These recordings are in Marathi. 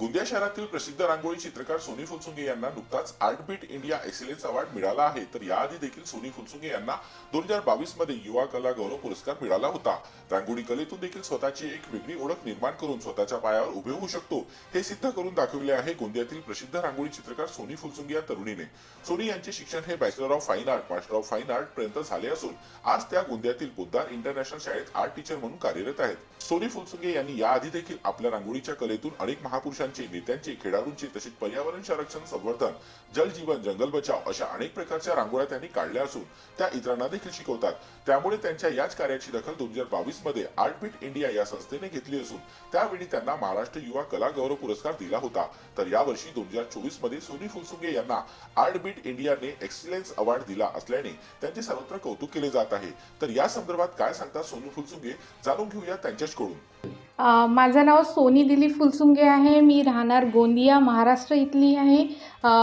गोंदिया शहरातील प्रसिद्ध रांगोळी चित्रकार सोनी फुलसुंगे यांना नुकताच art beat India excellence award मिळाला आहे. तर याआधी देखील सोनी फुलसुंगे यांना दोन हजार बावीसमध्ये युवा कला गौरव पुरस्कार मिळाला होता. रांगोळी कलेतून देखील स्वतःची एक वेगळी ओळख निर्माण करून स्वतःच्या पायावर उभे होऊ शकतो हे सिद्ध करून दाखविले आहे गोंदियातील प्रसिद्ध रांगोळी चित्रकार सोनी फुलसुंगे या तरुणीने. सोनी यांचे शिक्षण हे bachelor of fine art master of fine art पर्यंत झाले असून आज त्या गोंदियातील पोद्दार इंटरनॅशनल शाळेत आर्ट टीचर म्हणून कार्यरत आहेत. सोनी फुलसुंगे यांनी याआधी देखील आपल्या रांगोळीच्या कलेतून अनेक महापुरुषांचे नेत्यांची खेळाडूंची तसेच पर्यावरण संरक्षण संवर्धन जल जीवन जंगल बचाव अशा अनेक प्रकारच्या रांगोळ्या त्यांनी काढल्या असून त्या इतरांना देखील शिकवतात. त्यामुळे त्यांच्या याच कार्याची दखल दोन हजार बावीसमध्ये आर्टबीट इंडिया या संस्थेने घेतली असून त्यावेळी त्यांना महाराष्ट्र युवा कला गौरव पुरस्कार दिला होता. तर यावर्षी दोन हजार चोवीसमध्ये सोनी फुलसुंगे यांना आर्टबीट इंडियाने एक्सलन्स अवॉर्ड दिला असल्याने त्यांचे सर्वत्र कौतुक केले जात आहे. तर या संदर्भात काय सांगतात सोनू फुलसुंगे? जाणून घेऊया त्यांच्याच कडून माझं नाव सोनी दिलीप फुलसुंगे आहे. मी राहणार गोंदिया महाराष्ट्र इथली आहे.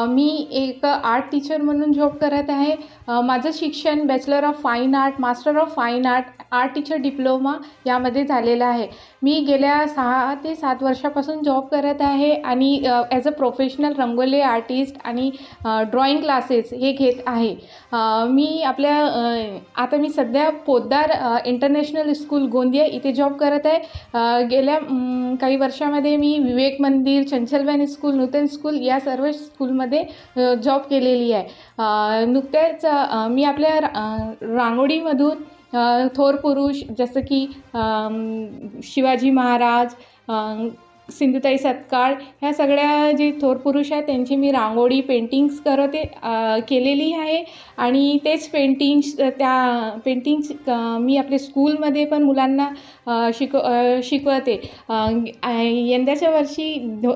मी एक आर्ट टीचर म्हणून जॉब करत आहे. माझं शिक्षण bachelor of fine art master of fine art art teacher diploma यामध्ये झालेलं आहे. मी गेल्या सहा ते सात वर्षापासून जॉब करत आहे आणि as a professional rangoli artist आणि ड्रॉइंग क्लासेस हे घेत आहे. मी आपल्या आता मी सध्या पोद्दार इंटरनॅशनल स्कूल गोंदिया इथे जॉब करत आहे. गेल्या काही वर्षामध्ये मी विवेक मंदिर चंचलबॅन स्कूल नूतन स्कूल या सर्व स्कूलमध्ये जॉब केलेली आहे. नुकत्याच मी आपल्या रा- रांगोळीमधून थोर पुरुष जसं की शिवाजी महाराज सिंधुताई सत्काळ ह्या सगळ्या जे थोर पुरुष आहेत त्यांची मी रांगोळी पेंटिंग्स करते केलेली आहे. आणि तेच पेंटिंग्स त्या पेंटिंग्स मी आपल्या स्कूलमध्ये पण मुलांना शिकव शिक शिकवते. यंदाच्या वर्षी दो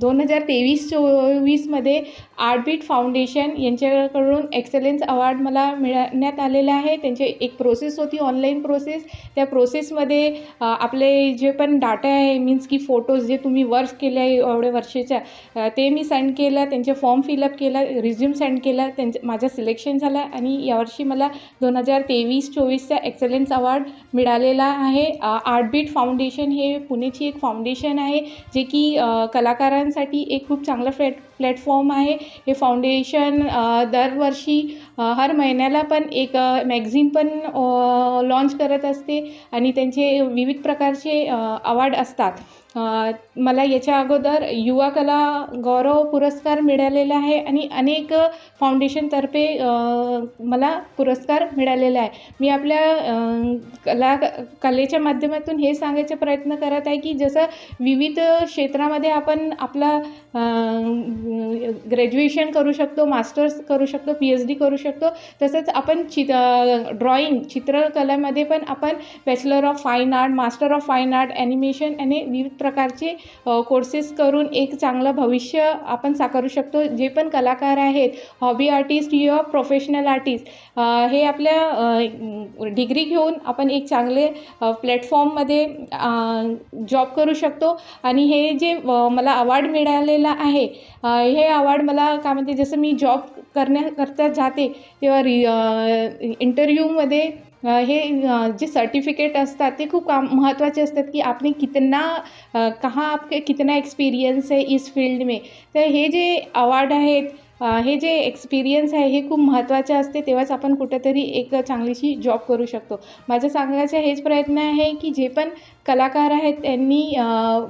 दोन हजार तेवीस चोवीसमध्ये आर्टबीट फाउंडेशन यांच्याकडून एक्सलन्स अवॉर्ड मला मिळण्यात आलेला आहे. त्यांची एक प्रोसेस होती ऑनलाईन प्रोसेस त्या प्रोसेसमध्ये आपले जे पण डाटा आहे मीन्स की फोटोज जे तुम्ही वर्क केले आहे एवढ्या वर्षाच्या ते मी सेंड केलं त्यांचे फॉर्म फिलअप केला रिझ्यूम सेंड केला त्यांचं माझं सिलेक्शन झालं आणि यावर्षी मला दोन हजार तेवीस चोवीसचा एक्सलन्स अवॉर्ड मिळालेला आहे. आर्टबीट फाउंडेशन हे पुणेची एक फाउंडेशन आहे जे की कलाकारांसाठी एक खूप चांगलं फ्लॅट प्लॅटफॉर्म आहे. हे फाउंडेशन दरवर्षी हर महिन्याला पण एक मॅगझिन पण लॉन्च करत असते आणि त्यांचे विविध प्रकारचे अवॉर्ड असतात. मला याच्या अगोदर युवा कला गौरव पुरस्कार मिळालेला आहे आणि अनेक फाउंडेशनतर्फे मला पुरस्कार मिळालेला आहे. मी आपल्या कला कलेच्या माध्यमातून हे सांगायचा प्रयत्न करत आहे की जसं विविध क्षेत्रामध्ये आपण आपला ग्रॅज्युएशन करू शकतो मास्टर्स करू शकतो पी एच डी करू शकतो तसंच आपण चित ड्रॉइंग चित्रकलेमध्ये पण आपण bachelor of fine art master of fine art animation आणि विविध प्रकारचे कोर्सेस करून एक चांगलं भविष्य आपण साकारू शकतो. जे पण कलाकार आहेत हॉबी आर्टिस्ट किंवा प्रोफेशनल आर्टिस्ट हे आपल्या डिग्री घेऊन आपण एक चांगले प्लॅटफॉर्ममध्ये जॉब करू शकतो. आणि हे जे मला अवॉर्ड मिळालेला आहे हे अवॉर्ड मला काय म्हणते जसं मी जॉब करण्याकरता जाते तेव्हा रि इंटरव्ह्यूमध्ये हे जे सर्टिफिकेट असतात ते खूप काम महत्त्वाचे असतात की आपने कितना कहाँ आपके कितना एक्सपिरियन्स है इस फील्ड में. तर हे जे अवॉर्ड आहेत हे जे एक्सपिरियन्स आहे हे खूप महत्त्वाचे असते तेव्हाच आपण कुठेतरी एक चांगलीशी जॉब करू शकतो. माझं सांगायचं हेच प्रयत्न आहे की जे पण कलाकार आहेत त्यांनी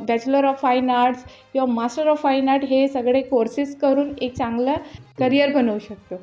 बॅचलर ऑफ फाईन आर्ट्स किंवा मास्टर ऑफ फाईन आर्ट हे सगळे कोर्सेस करून एक चांगलं करिअर बनवू शकतो.